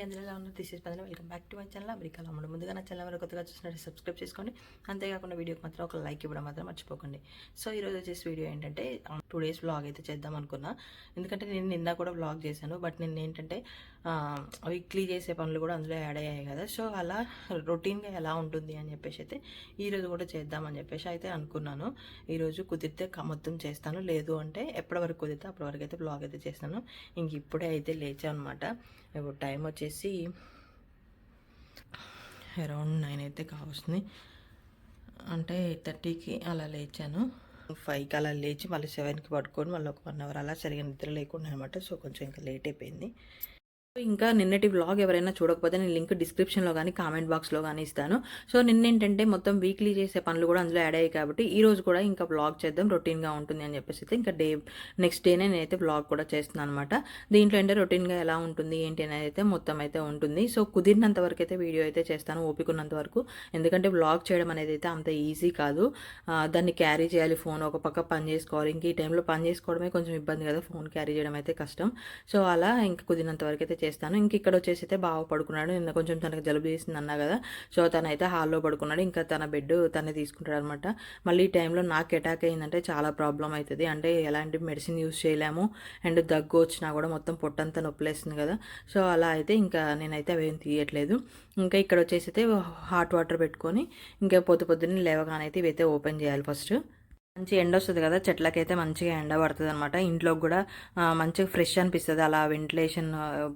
అండి అందులో ఎలా ఉన్నారు this is పదన welcome back to my channel అమెరికాలో అమ్మడు ముందుగా నా ఛానల్ వరకు కొత్తగా చూసినట్టు సబ్స్క్రైబ్ చేసుకోండి. అంతేకాకుండా వీడియోకి మాత్రం ఒక లైక్ ఇవ్వడం మాత్రం మర్చిపోకండి. సో ఈరోజు వచ్చేసి వీడియో ఏంటంటే టూ డేస్ వ్లాగ్ అయితే చేద్దాం అనుకున్నా. ఎందుకంటే నేను నిన్న కూడా వ్లాగ్ చేశాను. బట్ నిన్న ఏంటంటే వీక్లీ చేసే పనులు కూడా అందులో యాడ్ అయ్యాయి కదా. సో అలా రొటీన్గా ఎలా ఉంటుంది అని చెప్పేసి అయితే ఈరోజు కూడా చేద్దామని చెప్పేసి అయితే అనుకున్నాను. ఈరోజు కుదిరితే మొత్తం చేస్తాను. లేదు అంటే ఎప్పటి వరకు కుదిరితే అప్పటి వరకు అయితే బ్లాగ్ అయితే చేస్తాను. ఇంక ఇప్పుడే అయితే లేచాను అనమాట ఇప్పుడు టైం వచ్చేసి అరౌండ్ నైన్ అయితే కావస్తుంది. అంటే ఎయిట్ థర్టీకి అలా లేచాను. ఫైవ్కి అలా లేచి మళ్ళీ సెవెన్కి పడుకొని మళ్ళీ ఒక వన్ అవర్ అలా సరిగా నిద్ర లేకుండా అనమాట. సో కొంచెం ఇంకా లేట్ అయిపోయింది. ఇంకా నిన్నటి వ్లాగ్ ఎవరైనా చూడకపోతే నేను లింక్ డిస్క్రిప్షన్లో కానీ కామెంట్ బాక్స్లో కానీ ఇస్తాను. సో నిన్న ఏంటంటే మొత్తం వీక్లీ చేసే పనులు కూడా అందులో యాడ్ అయ్యాయి కాబట్టి ఈ రోజు కూడా ఇంకా వ్లాగ్ చేద్దాం రొటీన్గా ఉంటుంది అని చెప్పేసి అయితే ఇంకా డే నెక్స్ట్ డేనే నేనైతే వ్లాగ్ కూడా చేస్తున్నాను అనమాట దీంట్లో ఏంటంటే రొటీన్గా ఎలా ఉంటుంది ఏంటి అనేది అయితే మొత్తం అయితే ఉంటుంది. సో కుదిరినంత వరకు అయితే వీడియో అయితే చేస్తాను ఓపికన్నంత వరకు. ఎందుకంటే వ్లాగ్ చేయడం అనేది అయితే అంత ఈజీ కాదు. దాన్ని క్యారీ చేయాలి ఫోన్ ఒక పక్క పని చేసుకోవాలి. ఇంక ఈ టైంలో పని చేసుకోవడమే కొంచెం ఇబ్బంది కదా ఫోన్ క్యారీ చేయడం అయితే కష్టం. సో అలా ఇంకా కుదిరినంత వరకు అయితే చేస్తాను. ఇంక ఇక్కడ వచ్చేసి అయితే బాగా పడుకున్నాడు. నిన్న కొంచెం తనకు జలుబు చేసింది అన్నా కదా. సో తనైతే హాల్లో పడుకున్నాడు. ఇంకా తన బెడ్ తనే తీసుకుంటాడు అనమాట మళ్ళీ ఈ టైంలో నాకు అటాక్ అయిందంటే చాలా ప్రాబ్లం అవుతుంది అంటే ఎలాంటి మెడిసిన్ యూజ్ చేయలేము. అండ్ దగ్గు వచ్చినా కూడా మొత్తం పొట్టంతా నొప్పులేస్తుంది కదా. సో అలా అయితే ఇంకా నేనైతే అవేం తీయట్లేదు. ఇంకా ఇక్కడ వచ్చేసి అయితే హాట్ వాటర్ పెట్టుకొని ఇంకా పొద్దు పొద్దున్నే లేవగానైతే ఇవైతే ఓపెన్ చేయాలి ఫస్ట్. మంచి ఎండ వస్తుంది కదా చెట్లకైతే మంచిగా ఎండ పడుతుంది అనమాట ఇంట్లోకి కూడా మంచిగా ఫ్రెష్ అనిపిస్తుంది. అలా వెంటిలేషన్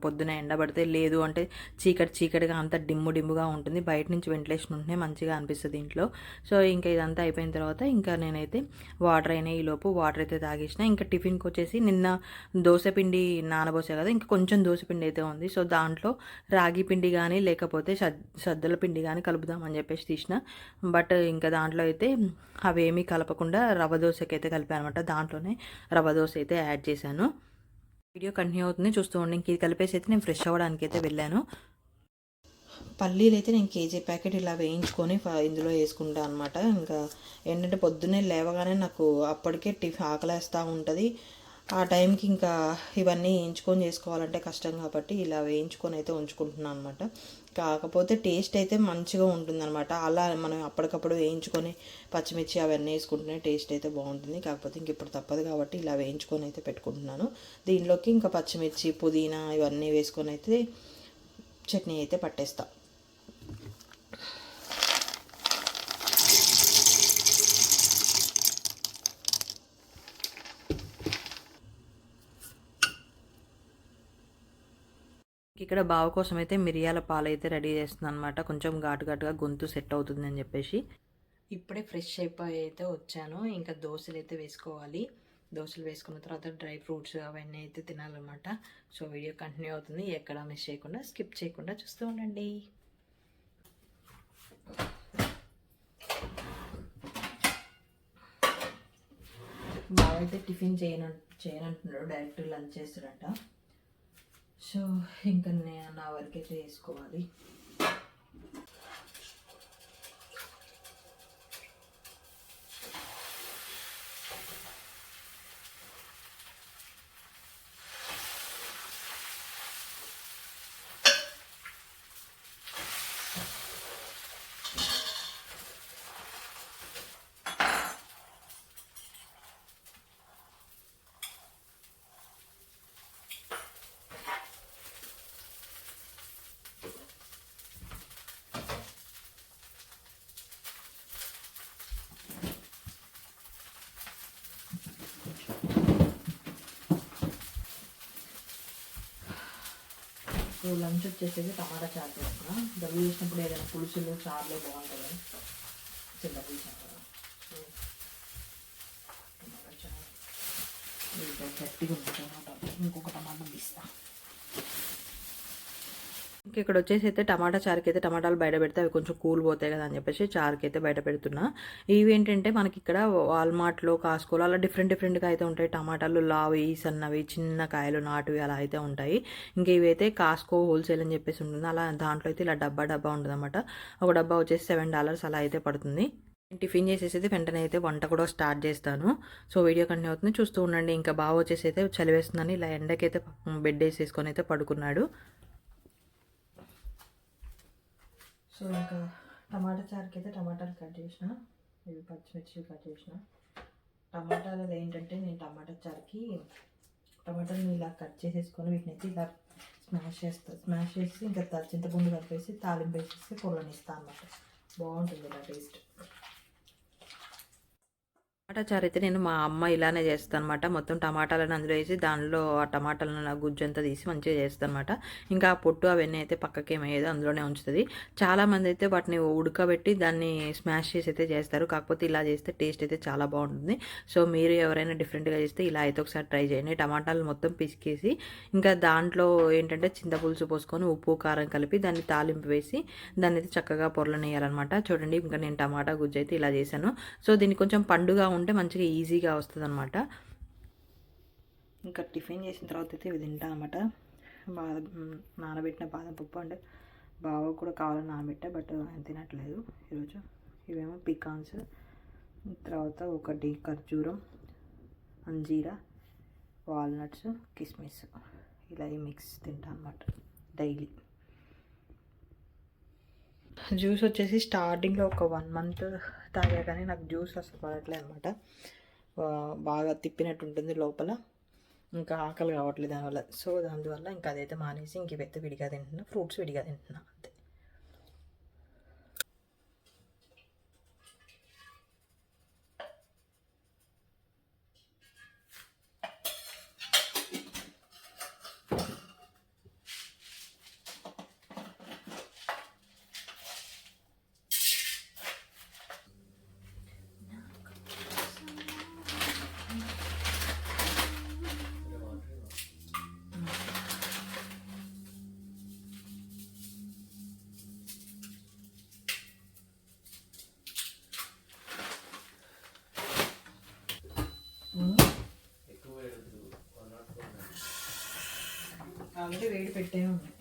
పొద్దున ఎండ పడితే లేదు అంటే చీకటి చీకటిగా అంత డిమ్ము డిమ్ముగా ఉంటుంది. బయట నుంచి వెంటిలేషన్ ఉంటేనే మంచిగా అనిపిస్తుంది ఇంట్లో. సో ఇంకా ఇదంతా అయిపోయిన తర్వాత ఇంకా నేనైతే వాటర్ అయినా ఈ లోపు వాటర్ అయితే తాగేసిన. ఇంకా టిఫిన్కి వచ్చేసి నిన్న దోశ పిండి నానబోసే కదా ఇంకా కొంచెం దోశ పిండి అయితే ఉంది. సో దాంట్లో రాగి పిండి కానీ లేకపోతే సద్ సద్దల పిండి కానీ కలుపుదామని చెప్పేసి తీసిన. బట్ ఇంకా దాంట్లో అయితే అవేమీ కలపకుండా రవ్వ దోశకి అయితే కలిపాను అనమాట దాంట్లోనే రవ్వ దోశ అయితే యాడ్ చేశాను. వీడియో కంటిన్యూ అవుతుంది చూస్తూ ఉండి ఇంక ఇది కలిపేసి అయితే నేను ఫ్రెష్ అవ్వడానికి అయితే వెళ్ళాను. పల్లీలు అయితే నేను కేజీ ప్యాకెట్ ఇలా వేయించుకొని ఇందులో వేసుకుంటా అనమాట ఇంకా ఏంటంటే పొద్దున్నే లేవగానే నాకు అప్పటికే టిఫిన్ ఆకలేస్తూ ఉంటుంది. ఆ టైంకి ఇంకా ఇవన్నీ వేయించుకొని చేసుకోవాలంటే కష్టం కాబట్టి ఇలా వేయించుకొని అయితే ఉంచుకుంటున్నాను అనమాట కాకపోతే టేస్ట్ అయితే మంచిగా ఉంటుందన్నమాట. అలా మనం అప్పటికప్పుడు వేయించుకొని పచ్చిమిర్చి అవన్నీ వేసుకుంటేనే టేస్ట్ అయితే బాగుంటుంది. కాకపోతే ఇంక ఇప్పుడు తప్పదు కాబట్టి ఇలా వేయించుకొని అయితే పెట్టుకుంటున్నాను. దీనిలోకి ఇంకా పచ్చిమిర్చి పుదీనా ఇవన్నీ వేసుకొని అయితే చట్నీ అయితే పట్టేస్తాను ఇక్కడ బావ కోసం అయితే మిరియాల పాలు అయితే రెడీ చేస్తున్నాను అనమాట కొంచెం ఘాటు ఘాటుగా గొంతు సెట్ అవుతుంది అని చెప్పేసి. ఇప్పుడే ఫ్రెష్ అయిపోయి అయితే వచ్చాను. ఇంకా దోశలు అయితే వేసుకోవాలి. దోశలు వేసుకున్న తర్వాత డ్రై ఫ్రూట్స్ అవన్నీ అయితే తినాలన్నమాట. సో వీడియో కంటిన్యూ అవుతుంది. ఎక్కడ మిస్ చేయకుండా స్కిప్ చేయకుండా చూస్తూ ఉండండి. బాగా అయితే టిఫిన్ చేయను చేయనంటున్నాడు. డైరెక్ట్ లంచ్ చేస్తాడంట. సో ఇంకా నేను నా వరకు అయితే వేసుకోవాలి. ఇప్పుడు లంచ్ వచ్చేసేది టమాటా చారు చేస్తున్నా డబ్బు చేసినప్పుడు ఏదైనా పులుసులు చారులే బాగుంటుంది సో డబ్బు సో టమాటా చారు. గట్టిగా ఉంటుంది టమాటా. ఇంకొక టమాటా తీస్తాను ఇక్కడ వచ్చేసి అయితే టమాటా చారుకి అయితే టమాటాలు బయట పెడితే అవి కొంచెం కూల్ పోతాయి కదా అని చెప్పేసి చారుకి అయితే బయట పెడుతున్నా. ఇవి ఏంటంటే మనకి ఇక్కడ వాల్మార్ట్లో కాసుకోలో అలా డిఫరెంట్ డిఫరెంట్గా అయితే ఉంటాయి. టమాటాలు లావి సన్నవి చిన్న కాయలు నాటువి అలా అయితే ఉంటాయి. ఇంకా ఇవైతే కాస్కో హోల్సేల్ అని చెప్పేసి ఉంటుంది. అలా దాంట్లో అయితే ఇలా డబ్బా డబ్బా ఉంటుంది ఒక డబ్బా వచ్చేసి సెవెన్ డాలర్స్ అలా అయితే పడుతుంది. నేను టిఫిన్ చేసేసి అయితే వెంటనే అయితే వంట కూడా స్టార్ట్ చేస్తాను. సో వీడియో కంటిన్యూ అవుతుంది. చూస్తూ ఉండండి. ఇంకా బాగా వచ్చేసి అయితే చలివేస్తుందని ఇలా ఎండకైతే బెడ్ వేసేసుకొని అయితే పడుకున్నాడు. సో ఇంకా టమాటా చారుకి అయితే టమాటాలు కట్ చేసిన ఇవి పచ్చిమిర్చి కట్ చేసిన. టమాటాలు ఏంటంటే నేను టమాటా చారుకి టమాటాలు ఇలా కట్ చేసేసుకొని వీటిని అయితే ఇలా స్మాష్ చేస్తా స్మాష్ చేసి ఇంకా చింతపండు కలిపేసి తాలింపు వేసేసి పొలనిస్తాను అన్నమాట. బాగుంటుంది ఇలా టేస్ట్. టమాటా చారు అయితే నేను మా అమ్మ ఇలానే చేస్తాను అనమాట మొత్తం టమాటాలను అందులో వేసి దానిలో ఆ టమాటాలను ఆ గుజ్జు అంతా తీసి మంచిగా చేస్తాను అనమాట ఇంకా ఆ పొట్టు అవన్నీ అయితే పక్కకి అందులోనే ఉంచుతుంది. చాలా మంది అయితే వాటిని ఉడకబెట్టి దాన్ని స్మాష్ చేసి అయితే చేస్తారు. కాకపోతే ఇలా చేస్తే టేస్ట్ అయితే చాలా బాగుంటుంది. సో మీరు ఎవరైనా డిఫరెంట్గా చేస్తే ఇలా అయితే ఒకసారి ట్రై చేయండి. టమాటాలు మొత్తం పిసికేసి ఇంకా దాంట్లో ఏంటంటే చింతపులుసు పోసుకొని ఉప్పు కారం కలిపి దాన్ని తాలింపు వేసి దాన్ని అయితే చక్కగా పొరలనేయాలన్నమాట. చూడండి ఇంకా నేను టమాటా గుజ్జు అయితే ఇలా చేశాను. సో దీన్ని కొంచెం పండుగా ఉంటే మంచిగా ఈజీగా వస్తుంది అనమాట ఇంకా టిఫిన్ చేసిన తర్వాత అయితే ఇవి తింటా అనమాట బాదం నానబెట్టిన బాదం పప్పు అంటే బావ కూడా కావాలని నానబెట్టా బట్ ఆయన తినట్లేదు ఈరోజు. ఇవేమో పికాన్స్ తర్వాత ఒకటి ఖర్జూరం అంజీరా వాల్నట్స్ కిస్మిస్. ఇలా ఈ మిక్స్ తింటా అనమాట డైలీ. జ్యూస్ వచ్చేసి స్టార్టింగ్లో ఒక వన్ మంత్ తాగా కానీ నాకు జ్యూస్ అసలు పడట్లేదు అనమాట బాగా తిప్పినట్టు ఉంటుంది లోపల. ఇంకా ఆకలి కావట్లేదు దానివల్ల. సో దానివల్ల ఇంకా అదైతే మానేసి ఇంక ఇవైతే విడిగా తింటున్నా. ఫ్రూట్స్ విడిగా తింటున్నా అంతే. ఆల్రెడీ వేడి పెట్టే ఉన్నాయి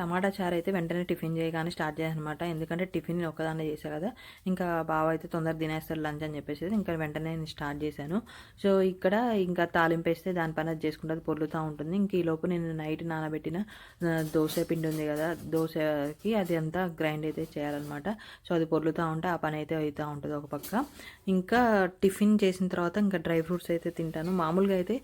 టమాటా చారు అయితే వెంటనే టిఫిన్ చేయగానే స్టార్ట్ చేయాలన్నమాట. ఎందుకంటే టిఫిన్ ఒక్కదాన్నే ఒకదాన్నే చేశాను కదా. ఇంకా బావ అయితే తొందరగా తినేస్తారు లంచ్ అని చెప్పేసి ఇంకా వెంటనే నేను స్టార్ట్ చేశాను. సో ఇక్కడ ఇంకా తాలింపు వేస్తే దాని పని అది చేసుకుంటుంది పొర్లుతూ ఉంటుంది. ఇంక ఈ లోపు నేను నైట్ నానబెట్టిన దోశ పిండి ఉంది కదా దోశకి అది అంతా గ్రైండ్ అయితే చేయాలన్నమాట. సో అది పొర్లుతూ ఉంటే ఆ పని అయితే అవుతూ ఉంటుంది ఒక పక్క. ఇంకా టిఫిన్ చేసిన తర్వాత ఇంకా డ్రై ఫ్రూట్స్ అయితే తింటాను. మామూలుగా అయితే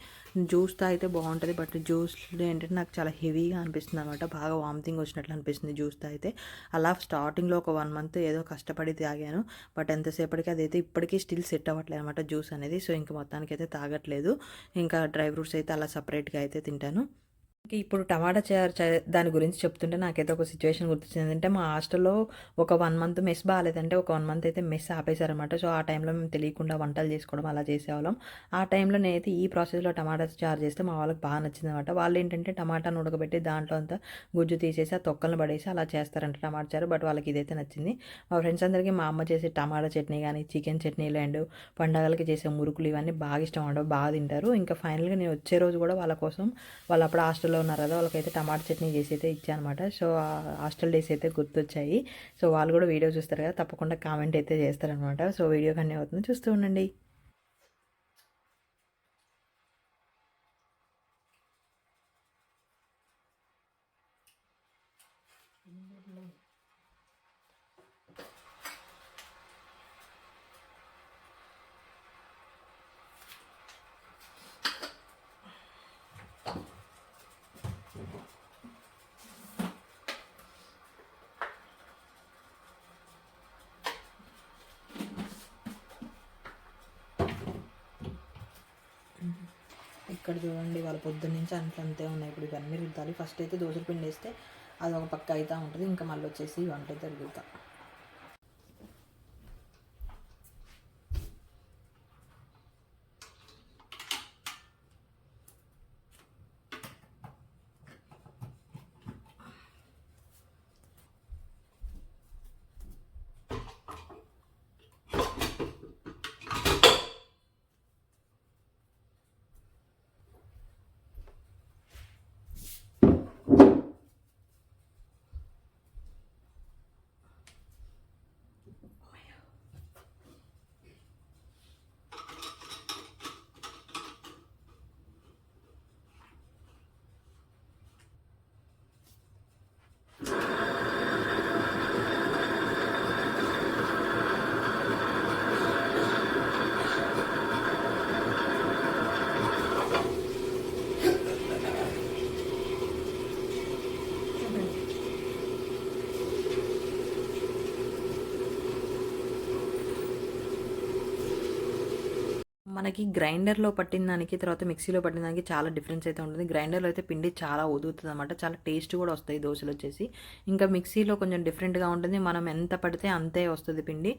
జ్యూస్ తాగితే బాగుంటుంది. బట్ జ్యూస్ ఏంటంటే నాకు చాలా హెవీగా అనిపిస్తుంది అనమాట బాగా వామిటింగ్ వచ్చినట్లు అనిపిస్తుంది జ్యూస్ తాగితే అలా స్టార్టింగ్లో ఒక వన్ మంత్ ఏదో కష్టపడి తాగాను. బట్ ఎంతసేపటికి అదైతే ఇప్పటికీ స్టిల్ సెట్ అవ్వట్లేదు అనమాట జ్యూస్ అనేది. సో ఇంకా మొత్తానికి అయితే తాగట్లేదు. ఇంకా డ్రై ఫ్రూట్స్ అయితే అలా సపరేట్గా అయితే తింటాను. ఇప్పుడు టమాటా చారు చే- దాని గురించి చెప్తుంటే నాకైతే ఒక సిచ్యువేషన్ గుర్తొచ్చింది. అంటే మా హాస్టల్లో ఒక వన్ మంత్ మెస్ బాగాలేదంటే ఒక వన్ మంత్ అయితే మెస్ ఆపేశారనమాట సో ఆ టైంలో మేము తెలియకుండా వంటలు చేసుకోవడం అలా చేసేవాళ్ళం. ఆ టైంలో నేనైతే ఈ ప్రాసెస్లో టమాటా చారు చేస్తే మా వాళ్ళకి బాగా నచ్చింది అనమాట వాళ్ళు ఏంటంటే టమాటాను ఉడకబెట్టి దాంట్లో అంతా గుజ్జు తీసేసి ఆ తొక్కలను పడేసి అలా చేస్తారంట టమాటా చారు. బట్ వాళ్ళకి ఇదైతే నచ్చింది. మా ఫ్రెండ్స్ అందరికీ మా అమ్మ చేసే టమాటా చట్నీ కానీ చికెన్ చట్నీలు అండ్ పండగలకి చేసే మురుకులు ఇవన్నీ బాగా ఇష్టం అనమాట బాగా తింటారు. ఇంకా ఫైనల్గా నేను వచ్చే రోజు కూడా వాళ్ళ కోసం వాళ్ళు అప్పుడు హాస్టల్లో ఉన్నారు కదా వాళ్ళకైతే టమాటా చట్నీ చేసి అయితే ఇచ్చానమాట. సో హాస్టల్ డేస్ అయితే గుర్తొచ్చాయి. సో వాళ్ళు కూడా వీడియో చూస్తారు కదా తప్పకుండా కామెంట్ అయితే చేస్తారనమాట. సో వీడియో కన్నీ అవుతుంది చూస్తూ ఉండండి. ఇక్కడ చూడండి వాళ్ళ పొద్దున్న నుంచి అంత అంతే ఉన్నాయి. ఇప్పుడు ఇవన్నీ రుద్దాలి. ఫస్ట్ అయితే దోశ పిండి వేస్తే అది ఒక పక్క అవుతూ ఉంటుంది. ఇంకా మళ్ళీ వచ్చేసి వంట అయితే రుద్దుతా. మనకి గ్రైండర్లో పట్టిన దానికి తర్వాత మిక్సీలో పట్టిన దానికి చాలా డిఫరెన్స్ అయితే ఉంటుంది. గ్రైండర్లో అయితే పిండి చాలా ఉదుగుతుంది అనమాట చాలా టేస్ట్ కూడా వస్తాయి దోశలు వచ్చేసి. ఇంకా మిక్సీలో కొంచెం డిఫరెంట్గా ఉంటుంది. మనం ఎంత పడితే అంతే వస్తుంది పిండి.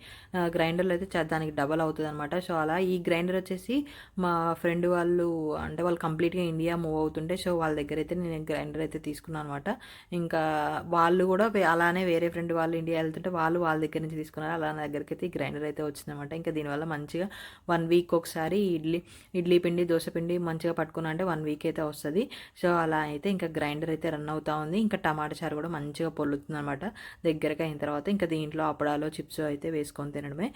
గ్రైండర్లో అయితే దానికి డబల్ అవుతుంది అనమాట సో అలా ఈ గ్రైండర్ వచ్చేసి మా ఫ్రెండ్ వాళ్ళు అంటే వాళ్ళు కంప్లీట్గా ఇండియా మూవ్ అవుతుంటే సో వాళ్ళ దగ్గర అయితే నేను గ్రైండర్ అయితే తీసుకున్నాను అనమాట ఇంకా వాళ్ళు కూడా అలానే వేరే ఫ్రెండ్ వాళ్ళు ఇండియా వెళ్తుంటే వాళ్ళు వాళ్ళ దగ్గర నుంచి తీసుకున్నారు. అలా నా దగ్గరికి అయితే ఈ గ్రైండర్ అయితే వచ్చిందనమాట ఇంకా దీనివల్ల మంచిగా వన్ వీక్ ఒకసారి ఇడ్లీ ఇడ్లీ పిండి దోశ పిండి మంచిగా పట్టుకున్నా అంటే వన్ వీక్ అయితే వస్తుంది. సో అలా అయితే ఇంకా గ్రైండర్ అయితే రన్ అవుతా ఉంది. ఇంకా టమాటా చారు కూడా మంచిగా పొల్లుతుంది అనమాట దగ్గరకు అయిన తర్వాత ఇంకా దీంట్లో అప్పడాలో చిప్స్ అయితే వేసుకొని తినడమే.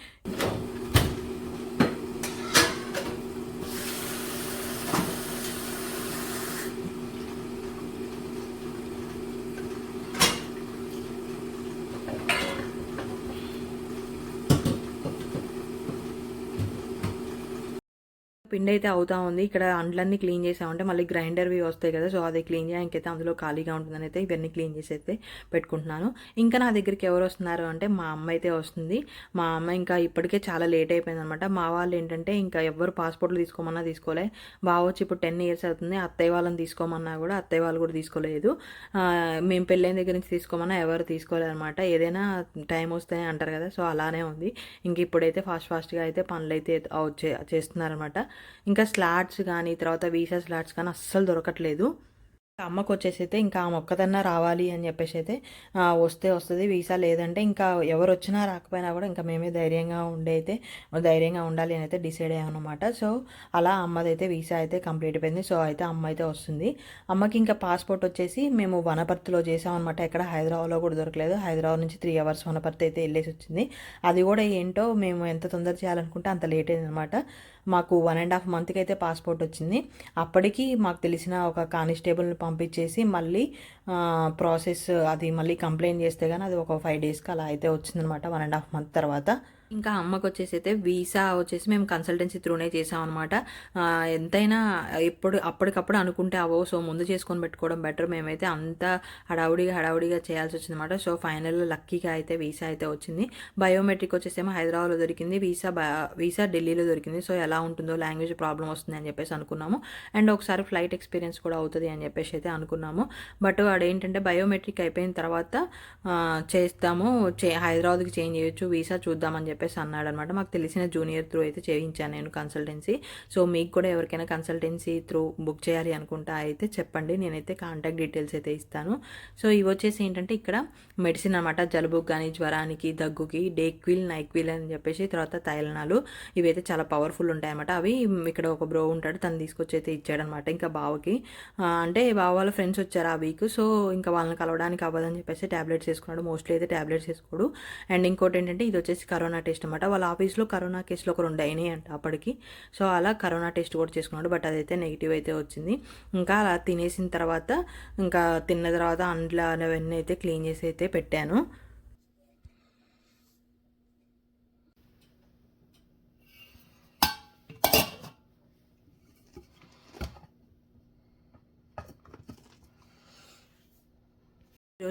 పిండి అయితే అవుతా ఉంది. ఇక్కడ అండ్లన్నీ క్లీన్ చేసామంటే మళ్ళీ గ్రైండర్వి వస్తాయి కదా సో అది క్లీన్ చేయడానికి అందులో ఖాళీగా ఉంటుందని అయితే ఇవన్నీ క్లీన్ చేసి అయితే పెట్టుకుంటున్నాను. ఇంకా నా దగ్గరికి ఎవరు వస్తున్నారు అంటే మా అమ్మ అయితే వస్తుంది. మా అమ్మ ఇంకా ఇప్పటికే చాలా లేట్ అయిపోయింది అనమాట మా వాళ్ళు ఏంటంటే ఇంకా ఎవరు పాస్పోర్ట్లు తీసుకోమన్నా తీసుకోలే. బావ వచ్చి ఇప్పుడు టెన్ ఇయర్స్ అవుతుంది. అత్తయ్య వాళ్ళని తీసుకోమన్నా కూడా అత్తయ్య వాళ్ళు కూడా తీసుకోలేదు. మేము పెళ్ళైన దగ్గర నుంచి తీసుకోమన్నా ఎవరు తీసుకోలేదు అనమాట ఏదైనా టైం వస్తాయి అంటారు కదా సో అలానే ఉంది. ఇంక ఇప్పుడైతే ఫాస్ట్ ఫాస్ట్గా అయితే పనులు అయితే అవు- చే- చేస్తున్నారనమాట. ఇంకా స్లాట్స్ కానీ తర్వాత వీసా స్లాట్స్ కానీ అస్సలు దొరకట్లేదు. అమ్మకు వచ్చేసి అయితే ఇంకా ఆమె ఒక్కదన్నా రావాలి అని చెప్పేసి అయితే వస్తే వస్తుంది వీసా లేదంటే ఇంకా ఎవరు వచ్చినా రాకపోయినా కూడా ఇంకా మేమే ధైర్యంగా ఉండే అయితే ధైర్యంగా ఉండాలి అని అయితే డిసైడ్ అయ్యాం అనమాట సో అలా అమ్మదైతే వీసా అయితే కంప్లీట్ అయిపోయింది. సో అయితే అమ్మ అయితే వస్తుంది. అమ్మకి ఇంకా పాస్పోర్ట్ వచ్చేసి మేము వనపర్తిలో చేసామన్నమాట. ఎక్కడ హైదరాబాద్లో కూడా దొరకలేదు. హైదరాబాద్ నుంచి త్రీ అవర్స్ వనపర్తి అయితే వెళ్ళేసి వచ్చింది అది కూడా ఏంటో మేము ఎంత తొందర చేయాలనుకుంటే అంత లేట్ అయిందనమాట మాకు వన్ అండ్ హాఫ్ మంత్కి అయితే పాస్పోర్ట్ వచ్చింది. అప్పటికి మాకు తెలిసిన ఒక కానిస్టేబుల్ని పంపించేసి మళ్ళీ ప్రాసెస్ అది మళ్ళీ కంప్లైంట్ చేస్తే కానీ అది ఒక ఫైవ్ డేస్కి అలా అయితే వచ్చిందనమాట వన్ అండ్ హాఫ్ మంత్ తర్వాత. ఇంకా అమ్మకు వచ్చేసి అయితే వీసా వచ్చేసి మేము కన్సల్టెన్సీ త్రూనే చేసామన్నమాట. ఎంతైనా ఎప్పుడు అప్పటికప్పుడు అనుకుంటే అవో సో ముందు చేసుకొని పెట్టుకోవడం బెటర్ మేమైతే అంత హడావుడిగా హడావుడిగా చేయాల్సి వచ్చిందన్నమాట. సో ఫైనల్లో లక్కీగా అయితే వీసా అయితే వచ్చింది. బయోమెట్రిక్ వచ్చేసేమో హైదరాబాద్లో దొరికింది వీసా వీసా ఢిల్లీలో దొరికింది. సో ఎలా ఉంటుందో లాంగ్వేజ్ ప్రాబ్లం వస్తుంది అని చెప్పేసి అనుకున్నాము. అండ్ ఒకసారి ఫ్లైట్ ఎక్స్పీరియన్స్ కూడా అవుతుంది అని చెప్పేసి అయితే అనుకున్నాము. బట్ అదేంటంటే బయోమెట్రిక్ అయిపోయిన తర్వాత చేస్తాము. చే హైదరాబాద్కి చేంజ్ చేయొచ్చు వీసా చూద్దామని చెప్పేసి అన్నాడు అనమాట మాకు తెలిసిన జూనియర్ త్రూ అయితే చేయించాను నేను కన్సల్టెన్సీ. సో మీకు కూడా ఎవరికైనా కన్సల్టెన్సీ త్రూ బుక్ చేయాలి అనుకుంటా అయితే చెప్పండి. నేనైతే కాంటాక్ట్ డీటెయిల్స్ అయితే ఇస్తాను. సో ఇవి వచ్చేసి ఏంటంటే ఇక్కడ మెడిసిన్ అనమాట. జలుబుకి కానీ జ్వరానికి దగ్గుకి డేక్విల్ నైక్విల్ అని చెప్పేసి తర్వాత తైలనాలు ఇవైతే చాలా పవర్ఫుల్ ఉంటాయి అనమాట అవి ఇక్కడ ఒక బ్రో ఉంటాడు తను తీసుకొచ్చి అయితే ఇచ్చాడనమాట. ఇంకా బావకి అంటే బావ వాళ్ళ ఫ్రెండ్స్ వచ్చారు ఆ వీక్. సో సో ఇంకా వాళ్ళని కలవడానికి అవ్వదని చెప్పేసి ట్యాబ్లెట్స్ వేసుకున్నాడు. మోస్ట్లీ అయితే ట్యాబ్లెట్స్ వేసుకోడు. అండ్ ఇంకోటి ఏంటంటే ఇది వచ్చేసి కరోనా టెస్ట్ అనమాట వాళ్ళ ఆఫీస్లో కరోనా కేసులు ఒక రెండు అయినాయి అంట అప్పటికి. సో అలా కరోనా టెస్ట్ కూడా చేసుకున్నాడు. బట్ అదైతే నెగిటివ్ అయితే వచ్చింది. ఇంకా అలా తినేసిన తర్వాత ఇంకా తిన్న తర్వాత అండ్ల అవన్నీ అయితే క్లీన్ చేసి అయితే పెట్టాను.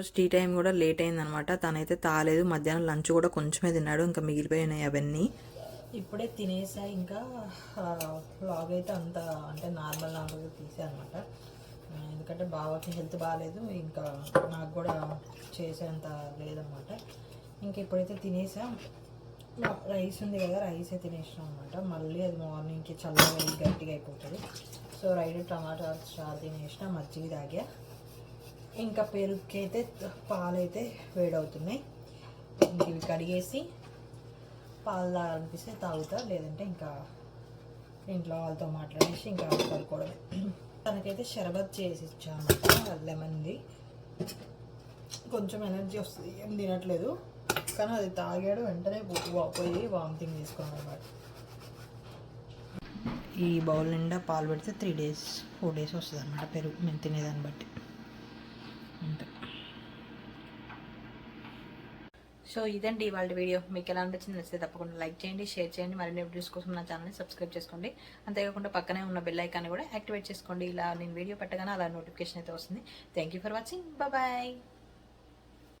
ఈరోజు టీ టైం కూడా లేట్ అయిందనమాట. తనైతే తాలేదు. మధ్యాహ్నం లంచ్ కూడా కొంచెమే తిన్నాడు. ఇంకా మిగిలిపోయినాయి అవన్నీ. ఇప్పుడే తినేసా. ఇంకా వ్లాగ్ అయితే అంత అంటే నార్మల్ నార్మల్గా తీసా అనమాట. ఎందుకంటే బావకి హెల్త్ బాగాలేదు ఇంకా నాకు కూడా చేసేంత లేదనమాట. ఇంకా ఇప్పుడైతే తినేసా. రైస్ ఉంది కదా రైస్ అయితే అనమాట. మళ్ళీ అది మార్నింగ్కి చల్లగా గట్టిగా అయిపోతుంది. సో రైడ్ టమాటా చారు తినేసిన మజ్జిగ తాగా. ఇంకా పెరుగుకి అయితే పాలైతే వేడవుతున్నాయి. ఇంక ఇవి కడిగేసి పాలు తాగాలనిపిస్తే తాగుతా లేదంటే ఇంకా ఇంట్లో వాళ్ళతో మాట్లాడేసి ఇంకా పడుకోవడమే. తనకైతే షర్బత్ చేసి ఇచ్చాను. లెమన్ది కొంచెం ఎనర్జీ వస్తుంది ఏం తినట్లేదు. కానీ అది తాగాడు వెంటనే పోయి వామిటింగ్ తీసుకున్నాడు అనమాట. ఈ బౌల్ నిండా పాలు పెడితే త్రీ డేస్ ఫోర్ డేస్ వస్తుంది అనమాట పెరుగు. మేము తినేదాన్ని బట్టి. సో ఇదండి ఇవాళ వీడియో. మీకు ఎలా అనిపించింది నచ్చితే తప్పకుండా లైక్ చేయండి షేర్ చేయండి. మరిన్ని వీడియోస్ కోసం నా ఛానల్ని సబ్స్క్రైబ్ చేసుకోండి. అంతేకాకుండా పక్కనే ఉన్న బెల్ ఐకాన్ని కూడా యాక్టివేట్ చేసుకోండి. ఇలా నేను వీడియో పెట్టగానే అలా నోటిఫికేషన్ అయితే వస్తుంది. Thank you for watching bye